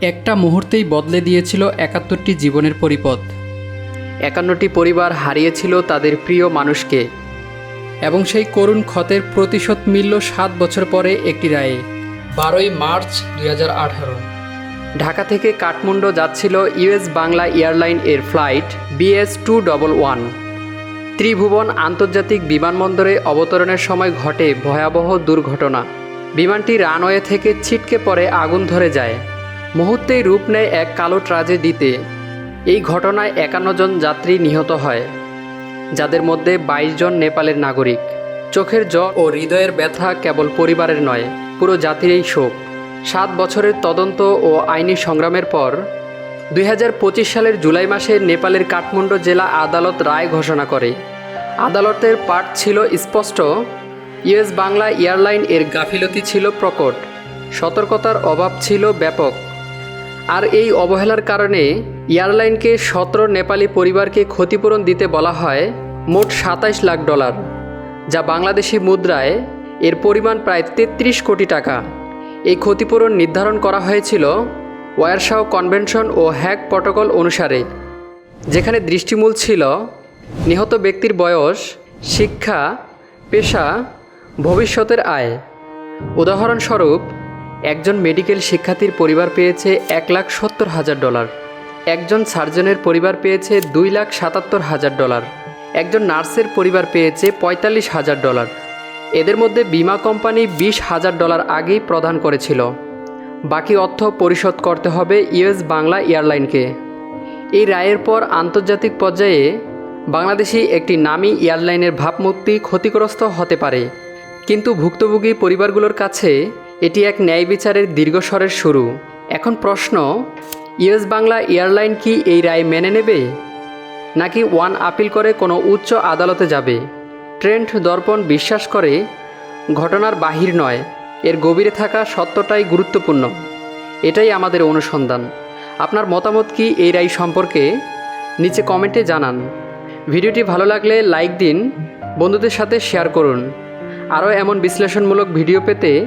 একটা মুহূর্তেই বদলে দিয়েছিল একাত্তরটি জীবনের পরিপথ। একান্নটি পরিবার হারিয়েছিল তাদের প্রিয় মানুষকে। এবং সেই করুণ ক্ষতের প্রতিশোধ মিলল সাত বছর পরে একটি রায়ে, বারোই মার্চ দুই হাজার আঠারো। ঢাকা থেকে কাঠমান্ডু যাচ্ছিল ইউএস বাংলা এয়ারলাইন এর flight BS two double one. Tribhuvan আন্তর্জাতিক বিমানবন্দরে অবতরণের সময় ঘটে ভয়াবহ দুর্ঘটনা। বিমানটি রানওয়ে থেকে ছিটকে পড়ে আগুন ধরে যায়। মুহূর্তেই রূপ নেয় এক কালো ট্রাজেডিতে। এই ঘটনায় একান্ন জন যাত্রী নিহত হয়, যাদের মধ্যে বাইশ জন নেপালের নাগরিক। চোখের জল ও হৃদয়ের ব্যথা কেবল পরিবারের নয়, পুরো জাতির এই শোক। সাত বছরের তদন্ত ও আইনি সংগ্রামের পর দু হাজার পঁচিশ সালের জুলাই মাসে নেপালের কাঠমান্ডু জেলা আদালত রায় ঘোষণা করে। আদালতের পাঠ ছিল স্পষ্ট, ইউএস বাংলা এয়ারলাইন এর গাফিলতি ছিল প্রকট, সতর্কতার অভাব ছিল ব্যাপক। আর এই অবহেলার কারণে এয়ারলাইনকে সতেরো নেপালি পরিবারকে ক্ষতিপূরণ দিতে বলা হয় মোট সাতাইশ লাখ ডলার, যা বাংলাদেশি মুদ্রায় এর পরিমাণ প্রায় তেত্রিশ কোটি টাকা। এই ক্ষতিপূরণ নির্ধারণ করা হয়েছিল ওয়ারশাও কনভেনশন ও হ্যাক প্রটোকল অনুসারে, যেখানে দৃষ্টিমূল ছিল নিহত ব্যক্তির বয়স, শিক্ষা, পেশা, ভবিষ্যতের আয়। উদাহরণস্বরূপ একজন মেডিকেল শিক্ষার্থীর পরিবার পেয়েছে এক লাখ সত্তর হাজার ডলার। একজন সার্জনের পরিবার পেয়েছে দুই লাখ সাতাত্তর হাজার ডলার। একজন নার্সের পরিবার পেয়েছে পঁয়তাল্লিশ হাজার ডলার। এদের মধ্যে বিমা কোম্পানি বিশ হাজার ডলার আগেই প্রদান করেছিল। বাকি অর্থ পরিশোধ করতে হবে ইউএস বাংলা এয়ারলাইনকে। এই রায়ের পর আন্তর্জাতিক পর্যায়ে বাংলাদেশি একটি নামী এয়ারলাইনের ভাবমূর্তি ক্ষতিগ্রস্ত হতে পারে। কিন্তু ভুক্তভোগী পরিবারগুলোর কাছে এটি এক ন্যায় বিচারের দীর্ঘস্বরের শুরু। এখন প্রশ্ন, ইয়েস বাংলা এয়ারলাইন কি এই রায় মেনে নেবে? নাকি ওয়ান আপিল করে কোনো উচ্চ আদালতে যাবে? ট্রেন্ড দর্পণ বিশ্বাস করে, ঘটনার বাহির নয়, এর গভীরে থাকা সত্যটাই গুরুত্বপূর্ণ। এটাই আমাদের অনুসন্ধান। আপনার মতামত কি এই রায় সম্পর্কে? নিচে কমেন্টে জানান। ভিডিওটি ভালো লাগলে লাইক দিন, বন্ধুদের সাথে শেয়ার করুন। আরও এমন বিশ্লেষণমূলক ভিডিও পেতে